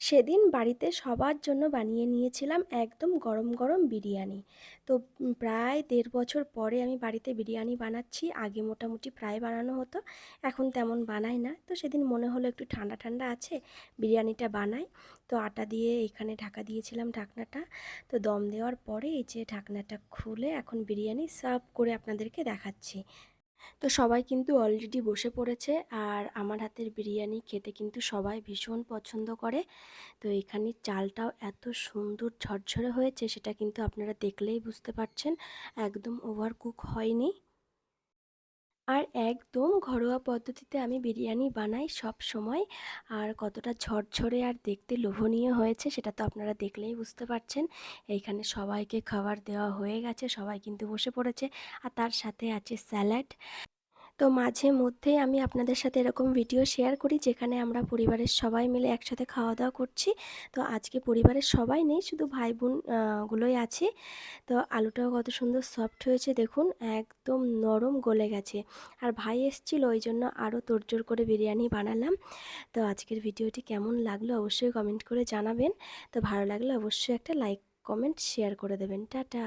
সেদিন বাড়িতে সবার জন্য বানিয়ে নিয়েছিলাম একদম গরম গরম বিরিয়ানি। তো প্রায় দেড় বছর পরে আমি বাড়িতে বিরিয়ানি বানাচ্ছি, আগে মোটামুটি প্রায় বানানো হতো, এখন তেমন বানাই না। তো সেদিন মনে হলো একটু ঠান্ডা ঠান্ডা আছে, বিরিয়ানিটা বানাই। তো আটা দিয়ে এখানে ঢাকা দিয়েছিলাম ঢাকনাটা। তো দম দেওয়ার পরে এই যে ঢাকনাটা খুলে এখন বিরিয়ানি সার্ভ করে আপনাদেরকে দেখাচ্ছি। তো সবাই কিন্তু অলরেডি বসে পড়েছে আর আমার হাতের বিরিয়ানি খেতে কিন্তু সবাই ভীষণ পছন্দ করে। তো এখানে চালটাও এত সুন্দর ঝরঝরে হয়েছে সেটা কিন্তু আপনারা দেখলেই বুঝতে পারছেন। একদম ওভার কুক হয়নি। আর একদম ঘরোয়া পদ্ধতিতে আমি বিরিয়ানি বানাই সব সময়। আর কতটা ঝরঝরে আর দেখতে লোভনীয় হয়েছে সেটা তো আপনারা দেখলেই বুঝতে পারছেন। এইখানে সবাইকে খাবার দেওয়া হয়ে গেছে, সবাই কিন্তু বসে পড়েছে। আর তার সাথে আছে স্যালাড। তো মাঝে মধ্যেই আমি আপনাদের সাথে এরকম ভিডিও শেয়ার করি যেখানে আমরা পরিবারের সবাই মিলে একসাথে খাওয়া দাওয়া করছি। তো আজকে পরিবারের সবাই নেই শুধু ভাই বোন আহ, গুলোই আছে। তো আলুটাও কত সুন্দর সফট হয়েছে দেখুন একদম নরম গলে গেছে। আর ভাই এসেছিল ওই জন্য আরও তোড়জোড় করে বিরিয়ানি বানালাম। তো আজকের ভিডিওটি কেমন লাগল অবশ্যই কমেন্ট করে জানাবেন। তো ভালো লাগলে অবশ্যই একটা লাইক কমেন্ট শেয়ার করে দেবেন। টাটা!